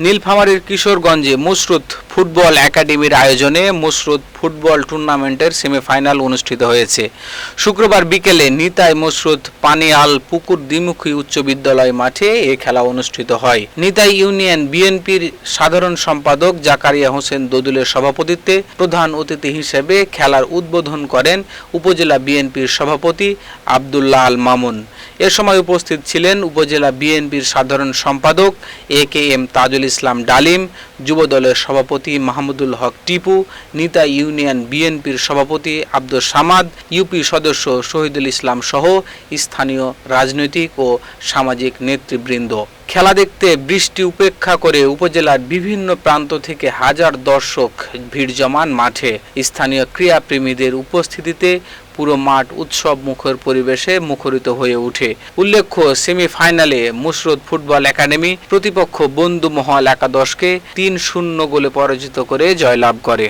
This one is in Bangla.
নীলফামারীর কিশোরগঞ্জে মুসরুত ফুটবল একাডেমির আয়োজনে মুসরুত ফুটবল টুর্নামেন্টের সেমিফাইনাল অনুষ্ঠিত হয়েছে। শুক্রবার বিকেলে নিতাই মুসরুত পানিয়াল পুকুর দ্বিমুখী উচ্চ বিদ্যালয় মাঠে এ খেলা অনুষ্ঠিত হয়। নিতাই ইউনিয়ন বিএনপির সাধারণ সম্পাদক জাকারিয়া হোসেন দদুলের সভাপতিত্বে প্রধান অতিথি হিসেবে খেলার উদ্বোধন করেন উপজেলা বিএনপির সভাপতি আবদুল্লাহ আল মামুন। এ সময় উপস্থিত ছিলেন উপজেলা বিএনপির সাধারণ সম্পাদক এ কে এম তাজুল ইসলাম ডালিম, যুবদলের সভাপতি মাহমুদুল হক টিপু, নিতা ইউনিয়ন বিএনপির সভাপতি আব্দুল সামাদ, ইউপি সদস্য শহীদুল ইসলাম সহ স্থানীয় রাজনৈতিক ও সামাজিক নেতৃবৃন্দ। খেলা দেখতে বৃষ্টি উপেক্ষা করে উপজেলার বিভিন্ন প্রান্ত থেকে হাজার দর্শক ভিড় জমান মাঠে। স্থানীয় ক্রীড়াপ্রেমীদের উপস্থিতিতে পুরো মাঠ উৎসব মুখর পরিবেশে মুখরিত হয়ে ওঠে। উল্লেখ্য, সেমিফাইনালে মুসরত ফুটবল একাডেমি প্রতিপক্ষ বন্ধু মহল একাদশকে তিন শূন্য গোলে পরাজিত করে জয়লাভ করে।